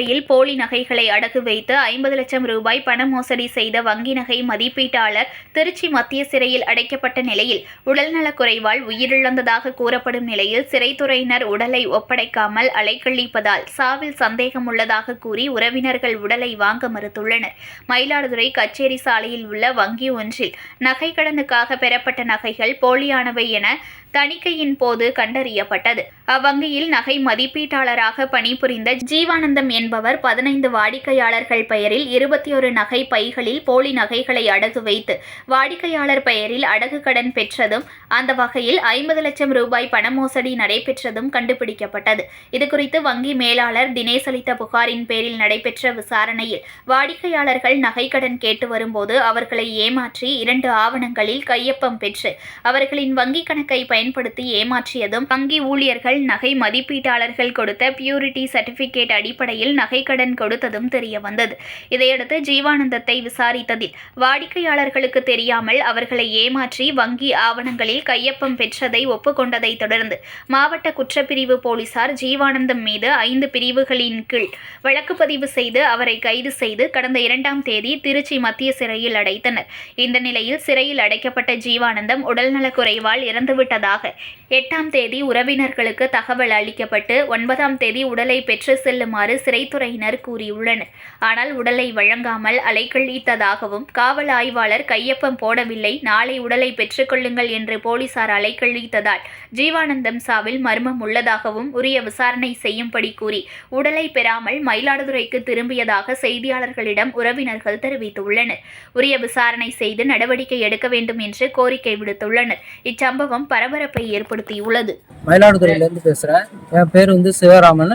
மயிலாடுதுறையில் போலி நகைகளை அடகு வைத்து ஐம்பது லட்சம் ரூபாய் பண மோசடி செய்த வங்கி நகை மதிப்பீட்டாளர் திருச்சி மத்திய சிறையில் அடைக்கப்பட்ட நிலையில் உடல்நலக்குறைவால் உயிரிழந்ததாக கூறப்படும் நிலையில் சிறைத்துறையினர் உடலை ஒப்படைக்காமல் அலைக்கழிப்பதால் சாவில் சந்தேகம் உள்ளதாக கூறி உறவினர்கள் உடலை வாங்க மறுத்துள்ளனர். மயிலாடுதுறை கச்சேரி சாலையில் உள்ள வங்கி ஒன்றில் நகை கடனுக்காக பெறப்பட்ட நகைகள் போலியானவை என தணிக்கையின் போது கண்டறியப்பட்டது. அவ்வங்கியில் நகை மதிப்பீட்டாளராக பணிபுரிந்த ஜீவானந்தம் என்பவர் பதினைந்து வாடிக்கையாளர்கள் பெயரில் இருபத்தி ஒரு நகை பைகளில் போலி நகைகளை அடகு வைத்து வாடிக்கையாளர் பெயரில் அடகு கடன் பெற்றதும் அந்த வகையில் ஐம்பது லட்சம் ரூபாய் பண மோசடி நடைபெற்றதும் கண்டுபிடிக்கப்பட்டது. இதுகுறித்து வங்கி மேலாளர் தினேஷ் அளித்த புகாரின் பேரில் நடைபெற்ற விசாரணையில் வாடிக்கையாளர்கள் நகை கடன் கேட்டு வரும்போது அவர்களை ஏமாற்றி இரண்டு ஆவணங்களில் கையொப்பம் பெற்று அவர்களின் வங்கி கணக்கை பயன்படுத்தி ஏமாற்றியதும் வங்கி ஊழியர்கள் நகை மதிப்பீட்டாளர்கள் கொடுத்த பியூரிட்டி சர்டிபிகேட் அடிப்படையில் நகைக்கடன் கொடுத்ததும் தெரிய வந்தது. இதையடுத்து ஜீவானந்தத்தை விசாரித்ததில் வாடிக்கையாளர்களுக்கு தெரியாமல் அவர்களை ஏமாற்றி வங்கி ஆவணங்களில் கையொப்பம் பெற்றதை ஒப்புக்கொண்டதை தொடர்ந்து மாவட்ட குற்றப்பிரிவு போலீசார் ஜீவானந்தம் மீது ஐந்து பிரிவுகளின் கீழ் வழக்கு பதிவு செய்து அவரை கைது செய்து கடந்த இரண்டாம் தேதி திருச்சி மத்திய சிறையில் அடைத்தனர். இந்த நிலையில் சிறையில் அடைக்கப்பட்ட ஜீவானந்தம் உடல்நலக்குறைவால் இறந்துவிட்டதாக எட்டாம் தேதி உறவினர்களுக்கு தகவல் அளிக்கப்பட்டு ஒன்பதாம் தேதி உடலை பெற்று செல்லுமாறு சிறை சிறைத்துறையினர் கூறியுள்ளனர். ஆனால் உடலை வழங்காமல் அலைக்கழித்ததாகவும் காவல் ஆய்வாளர் கையொப்பம் போடவில்லை. நாளை உடலை பெற்றுக்கொள்ளுங்கள் என்று போலீசார் அலைக்கழித்ததால் ஜீவானந்தம் சாவில் மர்மம் உள்ளதாகவும் உரிய விசாரணை செய்யும்படி கூறி உடலை பெறாமல் மயிலாடுதுறைக்கு திரும்பியதாக செய்தியாளர்களிடம் உறவினர்கள் தெரிவித்துள்ளனர். உரிய விசாரணை செய்து நடவடிக்கை எடுக்க வேண்டும் என்று கோரிக்கை விடுத்துள்ளனர். இச்சம்பவம் பரபரப்பை ஏற்படுத்தியுள்ளது. மயிலாடுதுறையிலேருந்து பேசுகிறேன் என் பேர் வந்து சிவராமன்.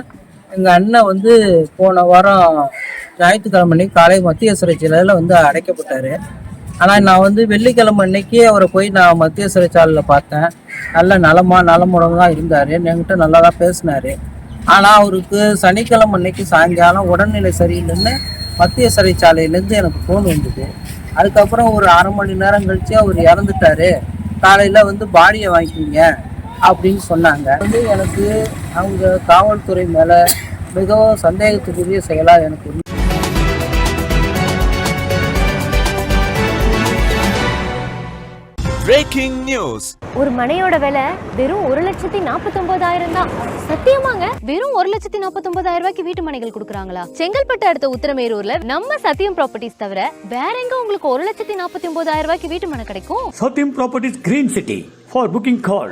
எங்கள் அண்ணன் வந்து போன வாரம் ஞாயிற்றுக்கிழமை அன்னைக்கு காலை மத்திய சிறைச்சாலையில் வந்து அடைக்கப்பட்டார். ஆனால் நான் வந்து வெள்ளிக்கிழமை அன்னைக்கு அவரை போய் நான் மத்திய சிறைச்சாலையில் பார்த்தேன். நல்ல நலமா நலமுடங்கா இருந்தார். என்கிட்ட நல்லா தான் பேசினார். ஆனால் அவருக்கு சனிக்கிழமை அன்னைக்கு சாயங்காலம் உடல்நிலை சரியில்லைன்னு மத்திய சிறைச்சாலையிலேருந்து எனக்கு ஃபோன் வந்தது. அதுக்கப்புறம் ஒரு அரை மணி நேரம் கழிச்சு அவர் இறந்துட்டாரு. காலையில் வந்து பாடியை வாங்கிக்கிங்க. அப்படின்னு சொன்னாங்க. வந்து எனக்கு அவங்க காவல்துறை மேலே மிகவும் சந்தேகத்துக்குரிய செயலாக எனக்கு பிரேக்கிங் நியூஸ் ஒரு மனையோட விலை வெறும் ஒரு லட்சத்தி நாற்பத்தொன்பதாயிரம் தான். சத்தியமாங்க வெறும் ஒரு லட்சத்தி நாற்பத்தொன்பதாயிரம் ரூபாய்க்கு வீட்டு மனைகள் கொடுக்குறாங்களா? செங்கல்பட்டு அடுத்த உத்திரமேரூர்ல நம்ம சத்தியம் ப்ராப்பர்ட்டிஸ் தவிர வேற எங்க உங்களுக்கு ஒரு லட்சத்தி நாற்பத்தி ஒன்பதாயிரம் ரூபாய்க்கு வீட்டு மனை கிடைக்கும்? Satyam Properties Green City. For booking call.